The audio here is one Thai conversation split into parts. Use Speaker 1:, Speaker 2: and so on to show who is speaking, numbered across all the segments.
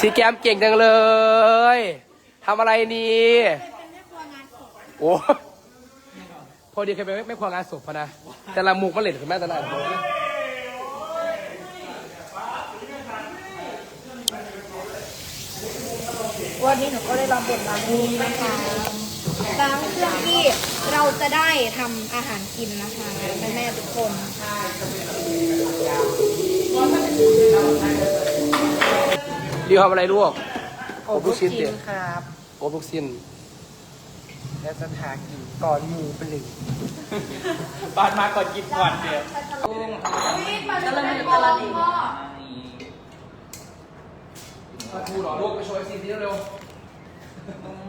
Speaker 1: สีแกมเก่งจังเลยทำอะไรนี่โอ้พอดีเคยไปไม่ควงงานศพพะนะ แต่ละมุกมันเหล่นขึ้นแม่ตลาด
Speaker 2: วันนี้หนูก็ได้รับบทล้างนี้นะคะล้างเครื่องที่เราจะได้ทำอาหารกินนะคะแม่แม่ๆทุกคน
Speaker 1: ดีทำอะไรลูกอบลูกชิ้นเดียว
Speaker 3: ครับ
Speaker 1: อบลูกชิ้น
Speaker 3: และสถานกินก่อนหมูปลึง
Speaker 4: ตอนมาก่อนกินก่อนเดี๋ยว
Speaker 2: จะละมือจะละดี
Speaker 1: มาทูหรอลูกไปโชว์ซีซีเร็ว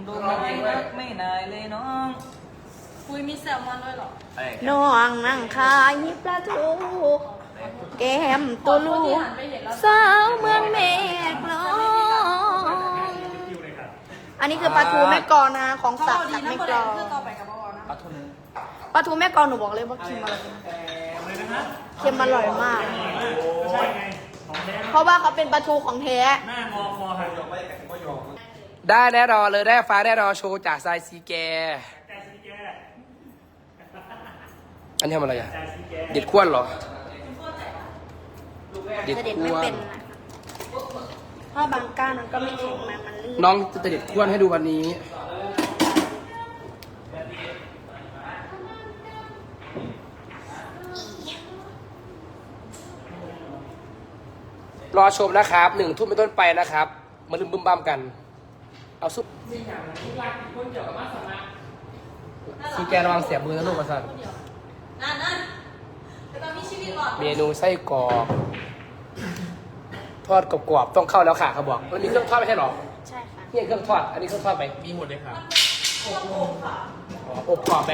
Speaker 4: ดูมันเองรักไม่นายเลยน้อง
Speaker 2: คุยมีแซลมอนด้วยหรอ
Speaker 4: อะไร
Speaker 2: น้องนั่งขายปลาทูแก้มตัวลูกสาวเมืองแม่กลอง อันนี้คือปลาทูแม่กลองนะของสัตว์จากแม่กลอง
Speaker 4: เอาทุน
Speaker 2: ปลาทูแม่กลองหนูบอกเลยว่าเค็มอร่อยเค็มอร่อยมากเพราะว่าเขาเป็นปลาทูของแท้
Speaker 1: ได้แน่นอนเลยได้ฟ้าแน่นอนโชว์จากทรายซีแกอันนี้ทำอะไรอะเด็ดข้วนเหรอ เด็ด
Speaker 2: จะเด็ด
Speaker 1: ข้
Speaker 2: ไม่
Speaker 1: วน
Speaker 2: เป็นนะคะ เพราะบางก้านมันก็ไม่แข็งมันมันลื่น
Speaker 1: น้องจะเด็ดข้วนให้ดูวันนี้ รอชมนะครับหนึ่งทุ่มเป็นต้นไปนะครับ มาลืมบึมบ้ามกัน เอาซุปซีแกระวังเสียบมือนะลูกประสัน
Speaker 2: นั่นนั่นแต่ตอนมีชีวิตหลอด
Speaker 1: เมนูไส้กรอก ทอดกรอบๆต้องเข้าแล้วค่ะเขาบอกมันมีเครื่องทอดไม่ใช่หรอ
Speaker 2: ใช่ค่ะ
Speaker 1: นี่เครื่องทอดอันนี้เครื่องทอดไหมมีหมดเลยครับอบกรอบไหม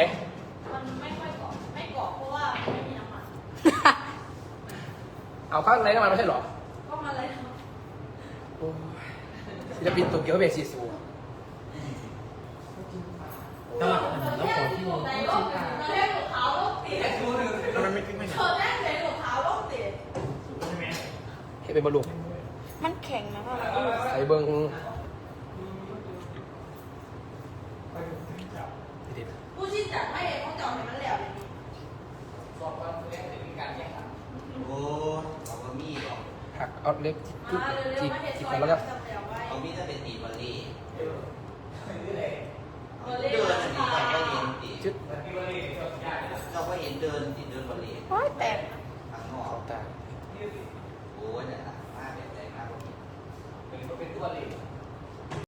Speaker 2: มันไม่ค่อยกรอบไม่กรอบเพราะว่าไม่มีน้ำมัน
Speaker 1: เอาข้างในน้ำมันไม่ใช่หรอ
Speaker 2: ก็มาเลย
Speaker 1: โอ้ยศิลปินตัวเกียวเบสซีซู
Speaker 4: แล้ว
Speaker 2: เป็
Speaker 1: นบอลลูน
Speaker 2: มันแข็งนะพ่อ
Speaker 1: ใส่เบิ้ง
Speaker 2: ผู้ชี้จัดไม่เห็นเขาจอดเห็นมันแล้ว
Speaker 5: โอ้เราก็มีหรอก
Speaker 1: หักเอาเล็บจิกจิกจิกก่อนแล้วก็
Speaker 5: เขามีจะเป็นตีบอลลี่เดินสิเราก็เห็นตี
Speaker 1: จุด
Speaker 5: เราก็เห็นเดินตีเดินบอลลี่
Speaker 2: โอ้ยแตก
Speaker 5: ทางนอก
Speaker 1: ตา
Speaker 5: โอ้ยเนี่ยนะมากแบบใจมาก